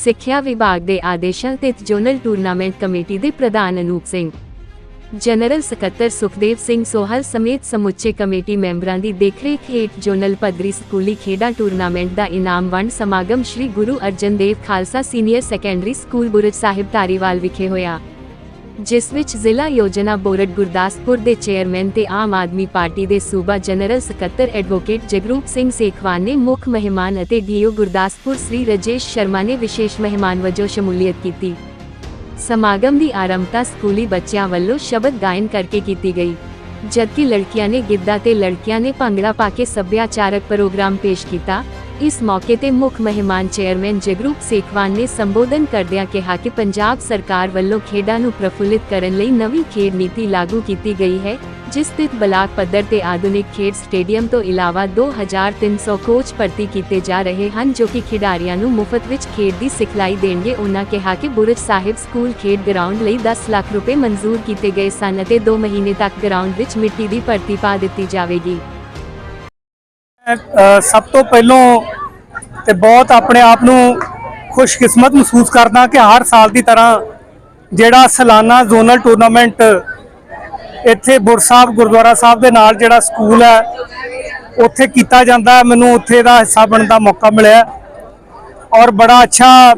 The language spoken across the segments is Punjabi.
ਸਿੱਖਿਆ ਵਿਭਾਗ ਦੇ ਆਦੇਸ਼ਾਂ ਤਹਿਤ ਜ਼ੋਨਲ ਟੂਰਨਾਮੈਂਟ ਕਮੇਟੀ ਦੇ ਪ੍ਰਧਾਨ ਅਨੂਪ ਸਿੰਘ, ਜਨਰਲ ਸਕੱਤਰ ਸੁਖਦੇਵ ਸਿੰਘ ਸੋਹਲ ਸਮੇਤ ਸਮੁੱਚੇ ਕਮੇਟੀ ਮੈਂਬਰਾਂ ਦੀ ਦੇਖਰੇਖ ਹੇਠ ਜ਼ੋਨਲ ਪੱਧਰੀ ਸਕੂਲੀ ਖੇਡਾਂ ਟੂਰਨਾਮੈਂਟ ਦਾ ਇਨਾਮ ਵੰਡ ਸਮਾਗਮ Sri Guru Arjan Dev Khalsa senior secondary school Burj Sahib Dhariwal ਵਿਖੇ ਹੋਇਆ। ਜਿਸ ਵਿੱਚ ਜ਼ਿਲ੍ਹਾ ਯੋਜਨਾ ਬੋਰਡ ਗੁਰਦਾਸਪੁਰ ਦੇ ਚੇਅਰਮੈਨ ਤੇ ਆਮ ਆਦਮੀ ਪਾਰਟੀ ਦੇ ਸੂਬਾ ਜਨਰਲ ਸਕੱਤਰ ਐਡਵੋਕੇਟ ਜਗਰੂਪ ਸਿੰਘ ਸੇਖਵਾਨ ਨੇ ਮੁੱਖ ਮਹਿਮਾਨ ਅਤੇ ਡੀਓ ਗੁਰਦਾਸਪੁਰ ਸ੍ਰੀ ਰਜੇਸ਼ ਸ਼ਰਮਾ ਨੇ ਵਿਸ਼ੇਸ਼ ਮਹਿਮਾਨ ਵਜੋਂ ਸ਼ਮੂਲੀਅਤ ਕੀਤੀ। ਸਮਾਗਮ ਦੀ ਆਰੰਭਤਾ ਸਕੂਲੀ ਬੱਚਿਆਂ ਵੱਲੋਂ ਸ਼ਬਦ ਗਾਇਨ ਕਰਕੇ ਕੀਤੀ ਗਈ, ਜਦਕਿ ਲੜਕੀਆਂ ਨੇ ਗਿੱਧਾ ਤੇ ਲੜਕੀਆਂ ਨੇ ਭੰਗੜਾ ਪਾ ਕੇ ਸੱਭਿਆਚਾਰਕ ਪ੍ਰੋਗਰਾਮ ਪੇਸ਼ ਕੀਤਾ। ਇਸ ਮੌਕੇ ਤੇ ਮੁੱਖ ਮਹਿਮਾਨ ਚੇਅਰਮੈਨ ਜਗਰੂਪ ਸੇਖਵਾਨ ਨੇ ਸੰਬੋਧਨ ਕਰਦਿਆਂ ਕਿਹਾ ਕਿ ਪੰਜਾਬ ਸਰਕਾਰ ਵੱਲੋਂ ਖੇਡਾਂ ਨੂੰ ਪ੍ਰਫੁੱਲਿਤ ਕਰਨ ਲਈ ਨਵੀਂ ਖੇਡ ਨੀਤੀ ਲਾਗੂ ਕੀਤੀ ਗਈ ਹੈ ਜਿਸ ਤਹਿਤ ਬਲਾਕ ਪੱਧਰ ਤੇ ਆਧੁਨਿਕ ਖੇਡ ਸਟੇਡੀਅਮ ਤੋਂ ਇਲਾਵਾ 2300 ਕੋਚ ਭਰਤੀ ਕੀਤੇ ਜਾ ਰਹੇ ਹਨ ਜੋ ਕਿ ਖਿਡਾਰੀਆਂ ਨੂੰ ਮੁਫਤ ਵਿੱਚ ਖੇਡ ਦੀ ਸਿਖਲਾਈ ਦੇਣਗੇ ਉਹਨਾਂ ਕਿਹਾ ਕਿ ਬੁਰਜ ਸਾਹਿਬ ਸਕੂਲ ਖੇਡ ਗਰਾਊਂਡ ਲਈ 10 ਲੱਖ ਰੁਪਏ ਮਨਜ਼ੂਰ ਕੀਤੇ ਗਏ ਸਨ ਅਤੇ 2 ਮਹੀਨੇ ਤੱਕ ਗਰਾਊਂਡ ਵਿੱਚ ਮਿੱਟੀ ਦੀ ਭਰਤੀ ਪਾ ਦਿੱਤੀ ਜਾਵੇਗੀ ਅ, ਸਭ ਤੋਂ ਪਹਿਲੋਂ ਤੇ ਬਹੁਤ ਆਪਣੇ ਆਪ ਨੂੰ ਖੁਸ਼ਕਿਸਮਤ ਮਹਿਸੂਸ ਕਰਦਾ ਕਿ ਹਰ ਸਾਲ ਦੀ ਤਰ੍ਹਾਂ ਜਿਹੜਾ ਸਾਲਾਨਾ ਜ਼ੋਨਲ ਟੂਰਨਾਮੈਂਟ ਇੱਥੇ ਬੁਰ ਸਾਹਿਬ, ਗੁਰਦੁਆਰਾ ਸਾਹਿਬ ਦੇ ਨਾਲ ਜਿਹੜਾ ਸਕੂਲ ਹੈ, ਉੱਥੇ ਕੀਤਾ ਜਾਂਦਾ ਮੈਨੂੰ ਉੱਥੇ ਦਾ ਹਿੱਸਾ ਬਣਨ ਦਾ ਮੌਕਾ ਮਿਲਿਆ ਔਰ ਬੜਾ ਅੱਛਾ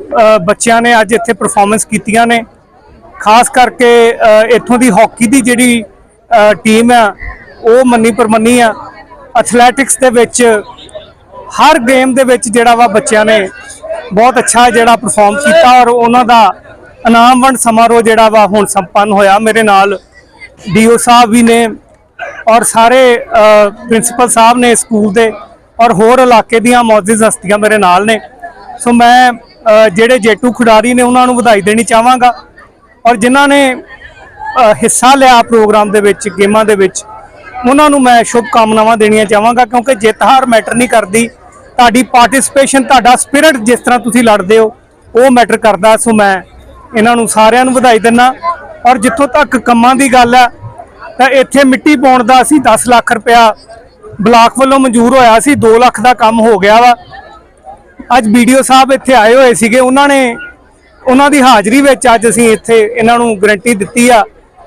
ਬੱਚਿਆਂ ਨੇ ਅੱਜ ਇੱਥੇ ਪਰਫਾਰਮੈਂਸ ਕੀਤੀਆਂ ਨੇ। ਖਾਸ ਕਰਕੇ ਇੱਥੋਂ ਦੀ ਹਾਕੀ ਦੀ ਜਿਹੜੀ ਟੀਮ ਹੈ, ਉਹ ਮੰਨੀ ਪਰਮੰਨੀ ਆ ਐਥਲੈਟਿਕਸ ਦੇ ਵਿੱਚ ਹਰ ਗੇਮ ਦੇ ਵਿੱਚ ਜਿਹੜਾ ਵਾ ਬੱਚਿਆਂ ਨੇ ਬਹੁਤ ਅੱਛਾ ਜਿਹੜਾ ਪਰਫਾਰਮ ਕੀਤਾ ਔਰ ਉਹਨਾਂ ਦਾ ਇਨਾਮ ਵੰਡ ਸਮਾਰੋਹ ਜਿਹੜਾ ਵਾ ਹੁਣ ਸੰਪੰਨ ਹੋਇਆ ਮੇਰੇ ਨਾਲ। ਡੀਓ ਸਾਹਿਬ ਵੀ ਨੇ ਔਰ ਸਾਰੇ ਪ੍ਰਿੰਸੀਪਲ ਸਾਹਿਬ ਨੇ ਸਕੂਲ ਦੇ ਔਰ ਹੋਰ ਇਲਾਕੇ ਦੀਆਂ ਮੌਜੂਦ ਹਸਤੀਆਂ ਮੇਰੇ ਨਾਲ ਨੇ। ਸੋ ਮੈਂ ਜਿਹੜੇ ਜੇਟੂ ਖਿਡਾਰੀ ਨੇ ਉਹਨਾਂ ਨੂੰ ਵਧਾਈ ਦੇਣੀ ਚਾਹਾਂਗਾ ਔਰ ਜਿਨ੍ਹਾਂ ਨੇ ਹਿੱਸਾ ਲਿਆ ਪ੍ਰੋਗਰਾਮ ਦੇ ਵਿੱਚ, ਗੇਮਾਂ ਦੇ ਵਿੱਚ ਉਹਨਾਂ ਨੂੰ ਮੈਂ ਸ਼ੁਭ ਕਾਮਨਾਵਾਂ ਦੇਣੀਆਂ ਚਾਹਾਂਗਾ, ਕਿਉਂਕਿ ਜਿੱਤ ਹਾਰ ਮੈਟਰ ਨਹੀਂ ਕਰਦੀ। ਤੁਹਾਡੀ ਪਾਰਟਿਸਿਪੇਸ਼ਨ, ਤੁਹਾਡਾ ਸਪਿਰਿਟ ਜਿਸ ਤਰ੍ਹਾਂ ਤੁਸੀਂ ਲੜਦੇ ਹੋ, ਉਹ ਮੈਟਰ ਕਰਦਾ। ਸੋ ਮੈਂ ਇਹਨਾਂ ਨੂੰ ਸਾਰਿਆਂ ਨੂੰ ਵਧਾਈ ਦਿੰਦਾ ਔਰ ਜਿੱਥੋਂ ਤੱਕ ਕੰਮਾਂ ਦੀ ਗੱਲ ਹੈ, ਤਾਂ ਇੱਥੇ ਮਿੱਟੀ ਪਾਉਣ ਦਾ ਅਸੀਂ 10 ਲੱਖ ਰੁਪਇਆ ਬਲਾਕ ਵੱਲੋਂ ਮਨਜ਼ੂਰ ਹੋਇਆ ਸੀ 2 ਲੱਖ ਦਾ ਕੰਮ ਹੋ ਗਿਆ ਵਾ। ਅੱਜ ਵੀਡੀਓ ਸਾਹਿਬ ਇੱਥੇ ਆਏ ਹੋਏ ਸੀਗੇ, ਉਹਨਾਂ ਨੇ, ਉਹਨਾਂ ਦੀ ਹਾਜ਼ਰੀ ਵਿੱਚ ਅੱਜ ਅਸੀਂ ਇੱਥੇ ਇਹਨਾਂ ਨੂੰ ਗਰੰਟੀ ਦਿੱਤੀ ਆ।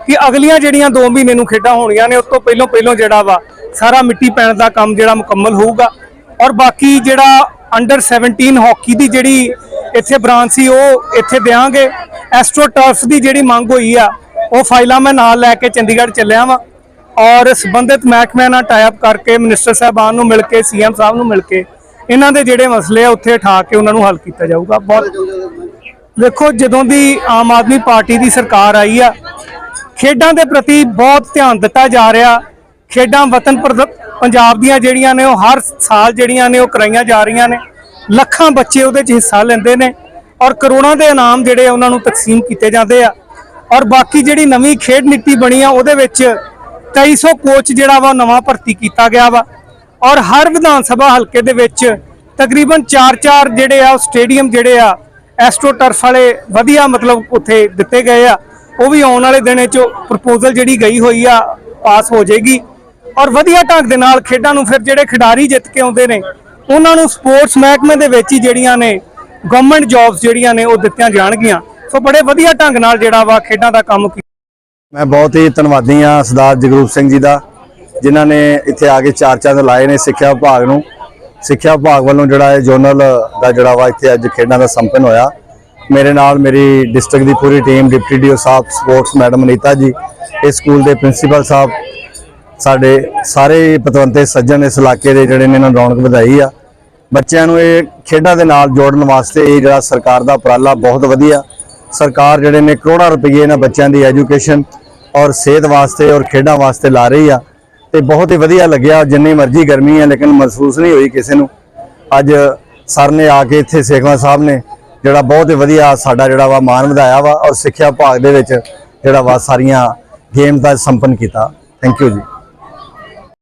ਕਿ ਅਗਲੀਆਂ ਜਿਹੜੀਆਂ 2 ਮਹੀਨੇ ਨੂੰ ਖੇਡਾਂ ਹੋਣੀਆਂ ਨੇ, ਉਸ ਤੋਂ ਪਹਿਲਾਂ ਪਹਿਲਾਂ ਜਿਹੜਾ ਵਾ, ਸਾਰਾ ਮਿੱਟੀ ਪੈਣ ਦਾ ਕੰਮ ਜਿਹੜਾ ਮੁਕੰਮਲ ਹੋਊਗਾ। ਔਰ ਬਾਕੀ ਜਿਹੜਾ ਅੰਡਰ 17 ਹਾਕੀ ਦੀ ਜਿਹੜੀ ਇੱਥੇ ਬ੍ਰਾਂਚ ਸੀ, ਉਹ ਇੱਥੇ ਦੇਾਂਗੇ ਐਸਟ੍ਰੋ ਟਰਫਸ ਦੀ ਜਿਹੜੀ ਮੰਗ ਹੋਈ ਆ, ਉਹ ਫਾਈਲਾਂ ਮੈਂ ਨਾਲ ਲੈ ਕੇ ਚੰਡੀਗੜ੍ਹ ਚੱਲਿਆ ਵਾਂ। ਔਰ ਸੰਬੰਧਿਤ ਮਹਿਕਮਿਆਂ ਨਾਲ ਟਾਈ ਕਰਕੇ ਮਿਨਿਸਟਰ ਸਾਹਿਬਾਨ ਨੂੰ ਮਿਲ ਕੇ ਸੀਐਮ ਸਾਹਿਬ ਨੂੰ ਮਿਲ ਕੇ, ਇਹਨਾਂ ਦੇ ਜਿਹੜੇ ਮਸਲੇ ਆ, ਉੱਥੇ ਉਠਾ ਕੇ ਉਹਨਾਂ ਨੂੰ ਹੱਲ ਕੀਤਾ ਜਾਊਗਾ। ਬਹੁਤ ਦੇਖੋ, ਜਦੋਂ ਦੀ ਆਮ ਆਦਮੀ ਪਾਰਟੀ ਦੀ ਸਰਕਾਰ ਆਈ ਆ ਖੇਡਾਂ ਦੇ ਪ੍ਰਤੀ ਬਹੁਤ ਧਿਆਨ ਦਿੱਤਾ ਜਾ ਰਿਹਾ। ਖੇਡਾਂ ਵਤਨ ਪ੍ਰਦ- ਪੰਜਾਬ ਦੀਆਂ ਜਿਹੜੀਆਂ ਨੇ, ਉਹ ਹਰ ਸਾਲ ਜਿਹੜੀਆਂ ਨੇ, ਉਹ ਕਰਾਈਆਂ ਜਾ ਰਹੀਆਂ ਨੇ। ਲੱਖਾਂ ਬੱਚੇ ਉਹਦੇ 'ਚ ਹਿੱਸਾ ਲੈਂਦੇ ਨੇ ਔਰ ਕਰੋੜਾਂ ਦੇ ਇਨਾਮ ਜਿਹੜੇ ਉਹਨਾਂ ਨੂੰ ਤਕਸੀਮ ਕੀਤੇ ਜਾਂਦੇ ਆ। ਔਰ ਬਾਕੀ ਜਿਹੜੀ ਨਵੀਂ ਖੇਡ ਨੀਤੀ ਬਣੀ ਆ, ਉਹਦੇ ਵਿੱਚ 2300 ਕੋਚ ਜਿਹੜਾ ਵਾ, ਨਵਾਂ ਭਰਤੀ ਕੀਤਾ ਗਿਆ ਵਾ। ਔਰ ਹਰ ਵਿਧਾਨ ਸਭਾ ਹਲਕੇ ਦੇ ਵਿੱਚ ਤਕਰੀਬਨ 4-4 ਜਿਹੜੇ ਆ, ਉਹ ਸਟੇਡੀਅਮ ਜਿਹੜੇ ਆ, ਐਸਟ੍ਰੋ ਟਰਫ ਵਾਲੇ ਵਧੀਆ ਮਤਲਬ ਉੱਥੇ ਦਿੱਤੇ ਗਏ ਆ। ਉਹ ਵੀ ਆਉਣ ਵਾਲੇ ਦਿਨ 'ਚ ਪ੍ਰਪੋਜ਼ਲ ਜਿਹੜੀ ਗਈ ਹੋਈ ਆ ਪਾਸ ਹੋ ਜਾਏਗੀ। ਔਰ ਵਧੀਆ ਢੰਗ ਦੇ ਨਾਲ ਖੇਡਾਂ ਨੂੰ ਫਿਰ ਜਿਹੜੇ ਖਿਡਾਰੀ ਜਿੱਤ ਕੇ ਆਉਂਦੇ ਨੇ, ਉਹਨਾਂ ਨੂੰ ਸਪੋਰਟਸ ਮਹਿਕਮੇ ਦੇ ਵਿੱਚ ਹੀ ਜਿਹੜੀਆਂ ਨੇ ਗਵਰਨਮੈਂਟ ਜੌਬਸ ਜਿਹੜੀਆਂ ਨੇ, ਉਹ ਦਿੱਤੀਆਂ ਜਾਣਗੀਆਂ। ਸੋ ਬੜੇ ਵਧੀਆ ਢੰਗ ਨਾਲ ਜਿਹੜਾ ਵਾ ਖੇਡਾਂ ਦਾ ਕੰਮ ਕੀਤਾ ਮੈਂ ਬਹੁਤ ਹੀ ਧੰਨਵਾਦੀ ਹਾਂ ਸਰਦਾਰ ਜਗਰੂਪ ਸਿੰਘ ਜੀ ਦਾ, ਜਿਨ੍ਹਾਂ ਨੇ ਇੱਥੇ ਆ ਕੇ ਚਾਰ ਚੰਦ ਲਾਏ ਨੇ ਸਿੱਖਿਆ ਵਿਭਾਗ ਨੂੰ। ਸਿੱਖਿਆ ਵਿਭਾਗ ਵੱਲੋਂ ਜਿਹੜਾ ਇਹ ਜੋਨਲ ਦਾ ਜਿਹੜਾ ਵਾ ਇੱਥੇ ਅੱਜ ਖੇਡਾਂ ਦਾ ਸੰਪਨ ਹੋਇਆ। ਮੇਰੇ ਨਾਲ ਮੇਰੀ ਡਿਸਟ੍ਰਿਕਟ ਦੀ ਪੂਰੀ ਟੀਮ ਡਿਪਟੀ ਡੀਓ ਸਾਹਿਬ ਸਪੋਰਟਸ ਮੈਡਮ ਅਨੀਤਾ ਜੀ ਇਸ ਸਕੂਲ ਦੇ ਪ੍ਰਿੰਸੀਪਲ ਸਾਹਿਬ, ਸਾਡੇ ਸਾਰੇ ਪਤਵੰਤੇ ਸੱਜਣ ਇਸ ਇਲਾਕੇ ਦੇ ਜਿਹੜੇ ਨੇ ਇਹਨਾਂ ਰੌਣਕ ਵਧਾਈ ਆ। ਬੱਚਿਆਂ ਨੂੰ ਇਹ ਖੇਡਾਂ ਦੇ ਨਾਲ ਜੋੜਨ ਵਾਸਤੇ ਇਹ ਜਿਹੜਾ ਸਰਕਾਰ ਦਾ ਉਪਰਾਲਾ ਬਹੁਤ ਵਧੀਆ। ਸਰਕਾਰ ਜਿਹੜੇ ਨੇ ਕਰੋੜਾਂ ਰੁਪਏ ਇਹਨਾਂ ਬੱਚਿਆਂ ਦੀ ਐਜੂਕੇਸ਼ਨ ਔਰ ਸਿਹਤ ਵਾਸਤੇ ਔਰ ਖੇਡਾਂ ਵਾਸਤੇ ਲਾ ਰਹੀ ਆ। ਤੇ ਬਹੁਤ ਹੀ ਵਧੀਆ ਲੱਗਿਆ, ਜਿੰਨੀ ਮਰਜ਼ੀ ਗਰਮੀ ਆ, ਲੇਕਿਨ ਮਹਿਸੂਸ ਨਹੀਂ ਹੋਈ ਕਿਸੇ ਨੂੰ। ਅੱਜ ਸਰ ਨੇ ਆ ਕੇ ਇੱਥੇ ਸੇਖਵਾ ਸਾਹਿਬ ਨੇ ਜਿਹੜਾ ਬਹੁਤ ਹੀ ਵਧੀਆ ਸਾਡਾ ਜਿਹੜਾ ਵਾ ਮਾਨ ਵਧਾਇਆ ਵਾ ਔਰ ਸਿੱਖਿਆ ਵਿਭਾਗ ਦੇ ਵਿੱਚ ਜਿਹੜਾ ਵਾ ਸਾਰੀਆਂ ਗੇਮ ਦਾ ਸੰਪੰਨ ਕੀਤਾ। ਥੈਂਕ ਯੂ ਜੀ।